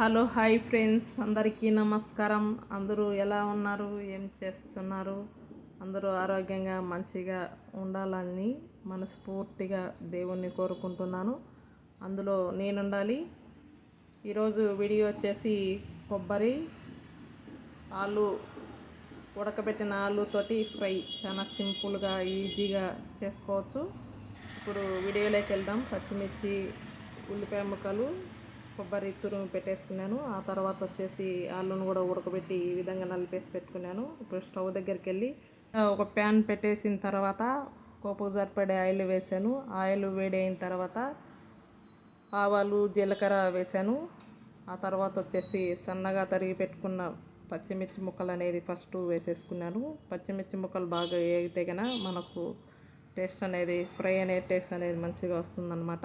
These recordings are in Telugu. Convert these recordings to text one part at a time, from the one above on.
Hello hi friends. అందరికీ నమస్కారం. అందరూ ఎలా ఉన్నారు? ఏం చేస్తున్నారు? అందరూ ఆరోగ్యంగా మంచిగా ఉండాలని మనస్ఫూర్తిగా దేవుణ్ణి కోరుకుంటున్నాను. అందులో నేనుండాలి. ఈరోజు వీడియో వచ్చేసి కొబ్బరి ఆలు ఉడకబెట్టిన ఆలుతోటి ఫ్రై. చాలా సింపుల్గా ఈజీగా చేసుకోవచ్చు. ఇప్పుడు వీడియోలోకి వెళ్దాం. పచ్చిమిర్చి ఉల్లిపాయ ముక్కలు కొబ్బరి తురుము పెట్టేసుకున్నాను. ఆ తర్వాత వచ్చేసి ఆలును కూడా ఉడకబెట్టి ఈ విధంగా నలిపేసి పెట్టుకున్నాను. ఇప్పుడు స్టవ్ దగ్గరికి వెళ్ళి ఒక ప్యాన్ పెట్టేసిన తర్వాత కోపుకు సరిపడే ఆయిల్ వేసాను. ఆయిల్ వేడి అయిన తర్వాత ఆవాలు జీలకర్ర వేసాను. ఆ తర్వాత వచ్చేసి సన్నగా తరిగి పెట్టుకున్న పచ్చిమిర్చి ముక్కలు అనేది ఫస్ట్ వేసేసుకున్నాను. పచ్చిమిర్చి ముక్కలు బాగా వేగితే కనుక మనకు టేస్ట్ అనేది ఫ్రై అనే టేస్ట్ అనేది మంచిగా వస్తుందన్నమాట.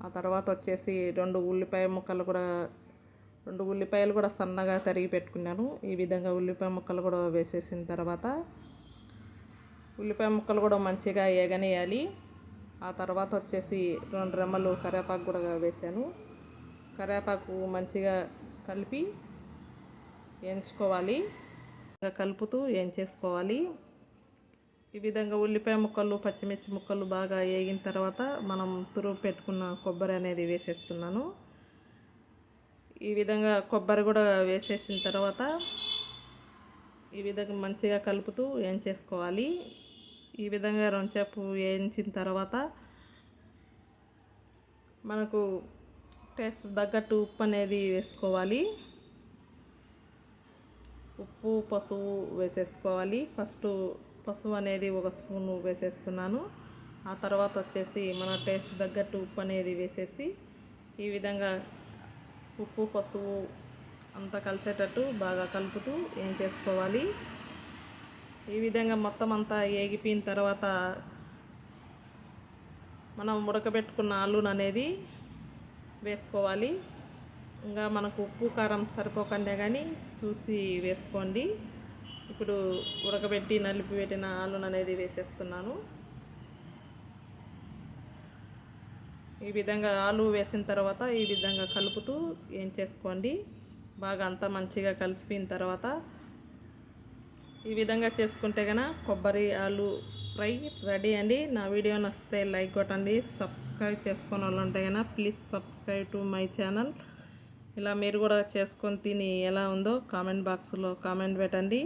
ఆ తర్వాత వచ్చేసి రెండు ఉల్లిపాయ ముక్కలు కూడా రెండు ఉల్లిపాయలు కూడా సన్నగా తరిగి పెట్టుకున్నాను. ఈ విధంగా ఉల్లిపాయ ముక్కలు కూడా వేసేసిన తర్వాత ఉల్లిపాయ ముక్కలు కూడా మంచిగా ఏగనేయాలి. ఆ తర్వాత వచ్చేసి రెండు రెమ్మలు కరివేపాకు కూడా వేసాను. కరివేపాకు మంచిగా కలిపి వేయించుకోవాలి ఇంకా కలుపుతూ వేయించేసుకోవాలి ఈ విధంగా ఉల్లిపాయ ముక్కలు పచ్చిమిర్చి ముక్కలు బాగా వేగిన తర్వాత మనం తురుగు పెట్టుకున్న కొబ్బరి అనేది వేసేస్తున్నాను. ఈ విధంగా కొబ్బరి కూడా వేసేసిన తర్వాత ఈ విధంగా మంచిగా కలుపుతూ వేయించేసుకోవాలి. ఈ విధంగా రొంచేపు వేయించిన తర్వాత మనకు టేస్ట్ తగ్గట్టు ఉప్పు అనేది వేసుకోవాలి. ఉప్పు పసుపు వేసేసుకోవాలి. ఫస్ట్ పసుపు అనేది ఒక స్పూన్ వేసేస్తున్నాను. ఆ తర్వాత వచ్చేసి మన టేస్ట్ తగ్గట్టు ఉప్పు అనేది వేసేసి ఈ విధంగా ఉప్పు పసుపు అంతా కలిసేటట్టు బాగా కలుపుతూ ఏం చేసుకోవాలి? ఈ విధంగా మొత్తం అంతా ఏగిపోయిన తర్వాత మనం ఉడకబెట్టుకున్న ఆలూను అనేది వేసుకోవాలి. ఇంకా మనకు ఉప్పు కారం సరిపోకుండా కానీ చూసి వేసుకోండి. ఇప్పుడు ఉడకబెట్టి నలిపి పెట్టిన ఆలును అనేది వేసేస్తున్నాను. ఈ విధంగా ఆలు వేసిన తర్వాత ఈ విధంగా కలుపుతూ ఏం చేసుకోండి? బాగా అంతా మంచిగా కలిసిపోయిన తర్వాత ఈ విధంగా చేసుకుంటే కనుక కొబ్బరి ఆలు ఫ్రై రెడీ అండి. నా వీడియో నచ్చితే లైక్ కొట్టండి. సబ్స్క్రైబ్ చేసుకుని వాళ్ళు ఉంటే కనుక please subscribe to my channel. ఇలా మీరు కూడా చేసుకొని తిని ఎలా ఉందో కామెంట్ బాక్స్లో కామెంట్ పెట్టండి.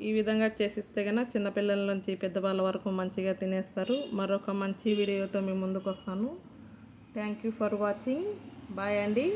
ఈ విధంగా చేసిస్తే కనుక చిన్నపిల్లల నుంచి పెద్దవాళ్ళ వరకు మంచిగా తినేస్తారు. మరొక మంచి వీడియోతో మీ ముందుకు వస్తాను thank you for watching bye అండి